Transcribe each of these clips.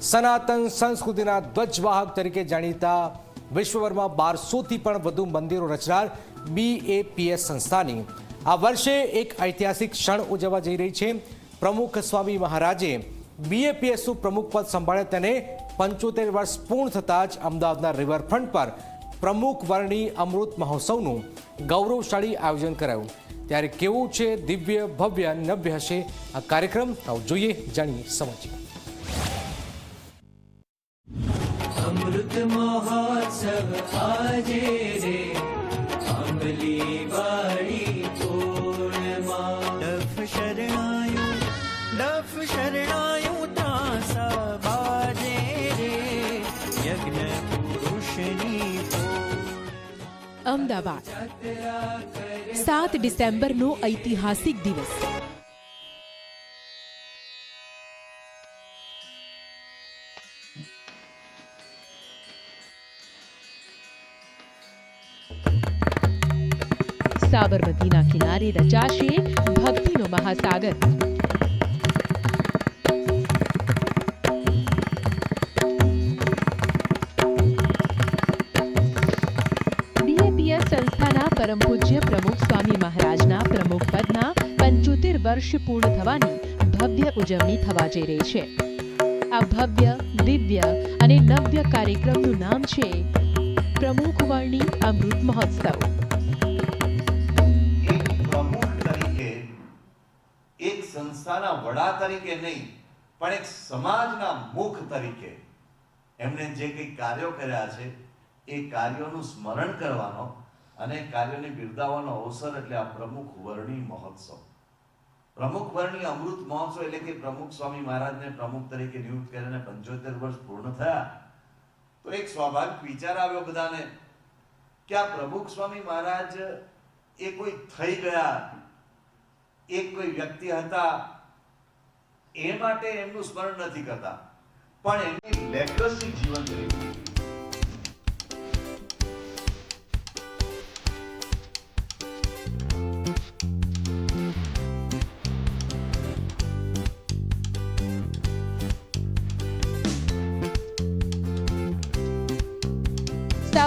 સનાતન સંસ્કૃતિના ધ્વજવાહક તરીકે જાણીતા વિશ્વભરમાં બારસોથી પણ વધુ મંદિરો રચનાર બીએપીએસ સંસ્થાની. આ વર્ષે એક ઐતિહાસિક ક્ષણ ઉજવવા જઈ રહી છે. પ્રમુખ સ્વામી મહારાજે બીએપીએસનું પ્રમુખ પદ સંભાળે તેને પંચોતેર વર્ષ પૂર્ણ થતાં જ અમદાવાદના રિવરફ્રન્ટ પર પ્રમુખ વર્ણી અમૃત મહોત્સવનું ગૌરવશાળી આયોજન કરાયું. ત્યારે કેવું છે દિવ્ય ભવ્ય નવ્ય હશે આ કાર્યક્રમ? આવો જોઈએ, જાણીએ સમજીએ. મહોત્સવ આજે રે આંબલી વાડી શરણાયું ડફ શરણાયું તાસા બાજે રે અમદાવાદ સાત ડિસેમ્બરનો ઐતિહાસિક દિવસ સાબરમતીના કિનારે રચાશે ભક્તિનો મહાસાગર. સંસ્થાના પરમ પૂજ્ય પ્રમુખ સ્વામી મહારાજના પ્રમુખ પદના પંચોતેર વર્ષ પૂર્ણ થવાની ભવ્ય ઉજવણી થવા જઈ રહી છે. આ ભવ્ય, દિવ્ય અને નવ્ય કાર્યક્રમનું નામ છે પ્રમુખ વર્ણી અમૃત મહોત્સવ પ્રમુખ તરીકે એક સંસ્થાના વડા તરીકે નહીં પણ એક સમાજના મુખ તરીકે એમણે જે કંઈ કાર્યો કર્યા છે એ કાર્યોનું સ્મરણ કરવાનો અને કાર્યોને બિરદાવવાનો અવસર એટલે આ પ્રમુખ વર્ણી મહોત્સવ પ્રમુખ વર્ણી અમૃત મહોત્સવ એટલે કે પ્રમુખ સ્વામી મહારાજને પ્રમુખ તરીકે નિયુક્ત કરીને પંચોતેર વર્ષ પૂર્ણ થયા તો એક સ્વાભાવિક વિચાર આવ્યો બધાને કે આ પ્રમુખ સ્વામી મહારાજ એ કોઈ થઈ ગયા એક કોઈ વ્યક્તિ હતા, એ માટે એમનું સ્મરણ નથી કરતા. પણ એમની લેગસી જીવન રહી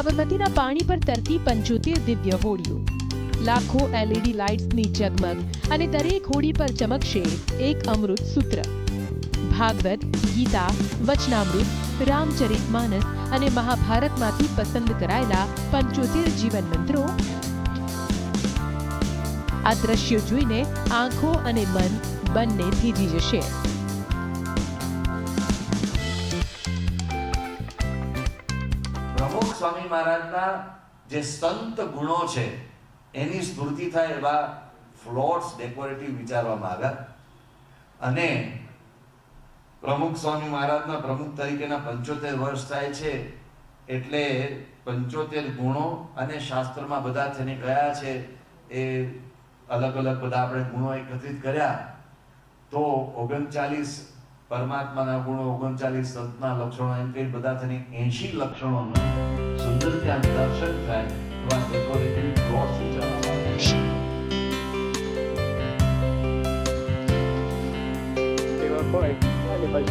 સાબરમતીના પાણી પર તરતી પંચોતેર દિવ્ય હોડીઓ. લાખો એલઈડી લાઇટ્સની ઝગમગ અને દરેક હોડી પર ચમકશે એક અમૃત સૂત્ર. ભાગવત, ગીતા, વચનામૃત રામચરિતમાનસ અને મહાભારતમાંથી પસંદ કરાયેલા પંચોતેર જીવન મંત્રો. આ દ્રશ્યો જોઈને આંખો અને મન બંને થીજી જશે. સ્વામી મહારાજના જે સંત ગુણો છે, એની સ્મૃતિ થાય એવા ફ્લોટ્સ ડેકોરેટિવ વિચારવામાં આવ્યા. અને પ્રમુખ સ્વામી મહારાજના પ્રમુખ તરીકેના પંચોતેર વર્ષ થાય છે, એટલે પંચોતેર ગુણો અને શાસ્ત્રમાં બધા થઈને ગયા છે, એ અલગ અલગ બધા આપણે ગુણો એકત્રિત કર્યા. તો ઓગણચાલીસ પરમાત્માના ગુણો ઓગણચાલીસ સંતના લક્ષણો એમ કઈ બધા થઈને એંશી લક્ષણોનું સુંદર ત્યાં દર્શન થાય એવા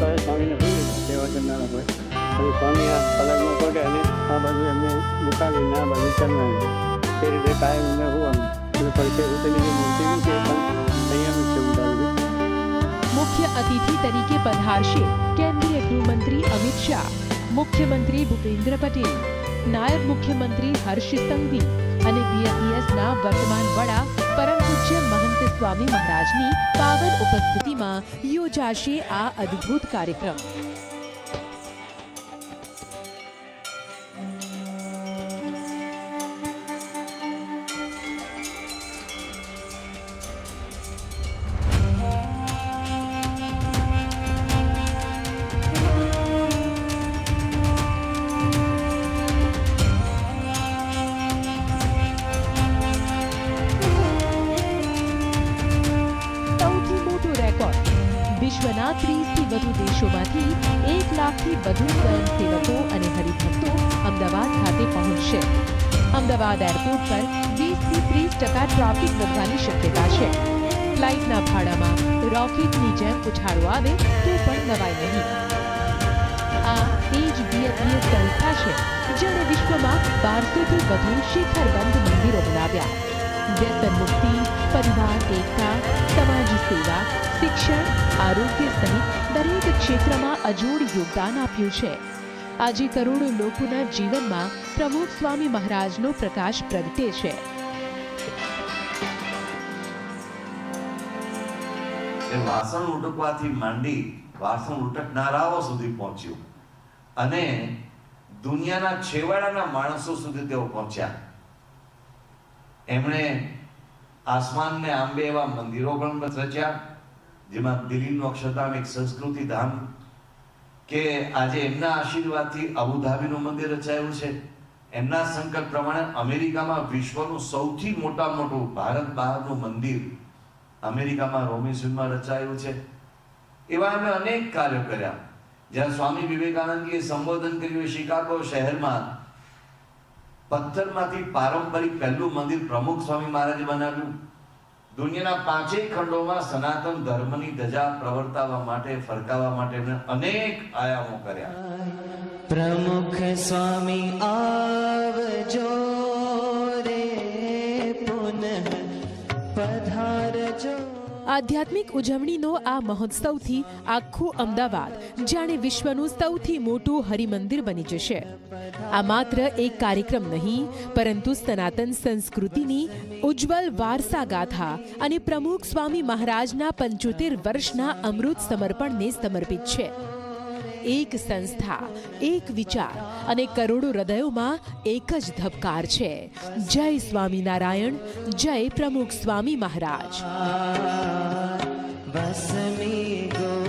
અને સ્વામીને ભૂલી સેવા કરનારા હોય પછી સ્વામી આ પલંગમાં પડે અને આ બાજુ એમને મુકાવીને, આ બાજુ કરનાર એ રીતે કાયમ એમને હોવાનું. એટલે જે મૂર્તિ મૂકે પણ અહીંયાનું છે ઉડાવેલું મુખ્ય અતિથિ તરીકે પધારશે કેન્દ્રીય ગૃહમંત્રી અમિત શાહ, મુખ્યમંત્રી ભૂપેન્દ્ર પટેલ, નાયબ મુખ્યમંત્રી હર્ષ સંઘવી અને બીએપીએસના વર્તમાન વડા પરમ મહંત સ્વામી મહારાજની પાવન ઉપસ્થિતિમાં યોજાશે આ અદ્ભુત કાર્યક્રમ. વધુ દેશોમાંથી એક લાખથી વધુ સ્વયંસેવકો અને હરિભક્તો અમદાવાદ ખાતે પહોંચશે. અમદાવાદ એરપોર્ટ પર વીસથી ત્રીસ ટકા ટ્રાફિક વધવાની શક્યતા છે. ફ્લાઇટના ભાડામાં રોકેટની જેમ ઉછાળો આવે તો પણ નવાય નહીં. આ એ જ ભારતીય સંસ્થા છે જેણે વિશ્વમાં બારસોથી વધુ શિખરબંધ મંદિરો બનાવ્યા. વ્યસન મુક્તિ પરિવાર એકતા સમાજ સેવા શિક્ષણ આરોગ્ય સહિત દરેક ક્ષેત્રમાં અજોડ યોગદાન આપ્યું છે. આજે કરોડો લોકોના જીવનમાં પ્રમુખ સ્વામી મહારાજનો પ્રકાશ પ્રગટે છે. વાસણ ઉટકવાથી માંડી વાસણ ઉટકનારાઓ સુધી પહોંચ્યું. અને દુનિયાના છેવાડાના માણસો સુધી તેઓ પહોંચ્યા. એમણે આસમાનને આંબે એવા મંદિરો પણ રચ્યા, જેમાં દિલ્હીનું અક્ષરધામ એક સંસ્કૃતિ ધામ કે આજે એમના આશીર્વાદથી અબુધાબીનું મંદિર રચાયું છે. એમના સંકલ્પ પ્રમાણે અમેરિકામાં વિશ્વનું સૌથી મોટા મોટું ભારત બહારનું મંદિર અમેરિકામાં રોમિસનમાં રચાયું છે. એવા એમણે અનેક કાર્યો કર્યા. જ્યારે સ્વામી વિવેકાનંદજીએ સંબોધન કર્યું શિકાગો શહેરમાં પથ્થરમાંથી પારંપરિક પહેલું મંદિર પ્રમુખ સ્વામી મહારાજે બનાવ્યું. દુનિયાના પાંચેય ખંડોમાં સનાતન ધર્મની ધજા પ્રવર્તાવવા માટે ફરકાવવા માટે અનેક આયામો કર્યા. પ્રમુખ સ્વામી, આવજો રે પુનઃ પધારજો. આધ્યાત્મિક ઉજવણીનો આ મહોત્સવથી આખું અમદાવાદ, જાણે વિશ્વનું સૌથી મોટું હરિમંદિર બની જશે. આ માત્ર એક કાર્યક્રમ નહીં, પરંતુ સનાતન સંસ્કૃતિની ઉજ્જવલ વારસા ગાથા અને પ્રમુખ સ્વામી મહારાજના પંચોતેર વર્ષના અમૃત સમર્પણને સમર્પિત છે. એક સંસ્થા, એક વિચાર અને કરોડો હૃદયોમાં એક જ ધબકાર છે. જય સ્વામિનારાયણ, જય પ્રમુખ સ્વામી મહારાજ. વસમી ગો